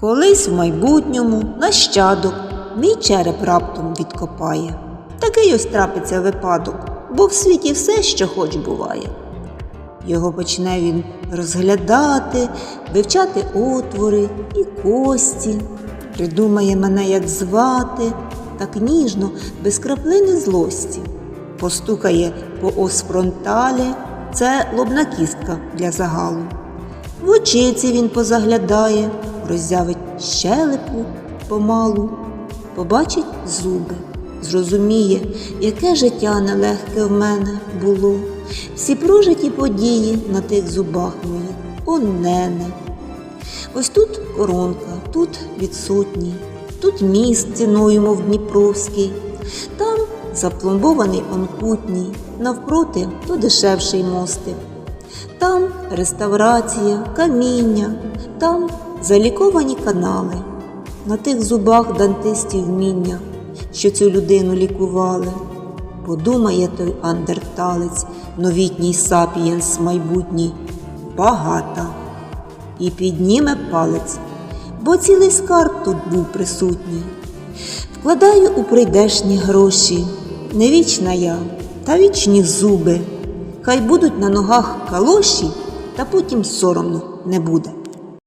Колись в майбутньому нащадок мій череп раптом відкопає. Такий ось трапиться випадок, бо в світі все, що хоч буває. Його почне він розглядати, вивчати отвори і кості, придумає мене, як звати, так ніжно, без краплини злості. Постукає по ос це лобна кістка для загалу. В очиці він позаглядає, роззявить щелепу помалу, побачить зуби, зрозуміє, яке життя нелегке в мене було. Всі прожиті події на тих зубах моїх, онене. Ось тут коронка, тут відсутній, тут міст ціною, мов Дніпровський, там запломбований онкутній, навпроти то дешевший мостик. Там реставрація, каміння, там заліковані канали. На тих зубах дантистів вміння, що цю людину лікували. Подумає той андерталець, новітній сапієнс майбутній, багата. І підніме палець, бо цілий скарб тут був присутній. Вкладаю у прийдешні гроші, не вічна я, та вічні зуби. Хай будуть на ногах калоші, та потім соромно не буде.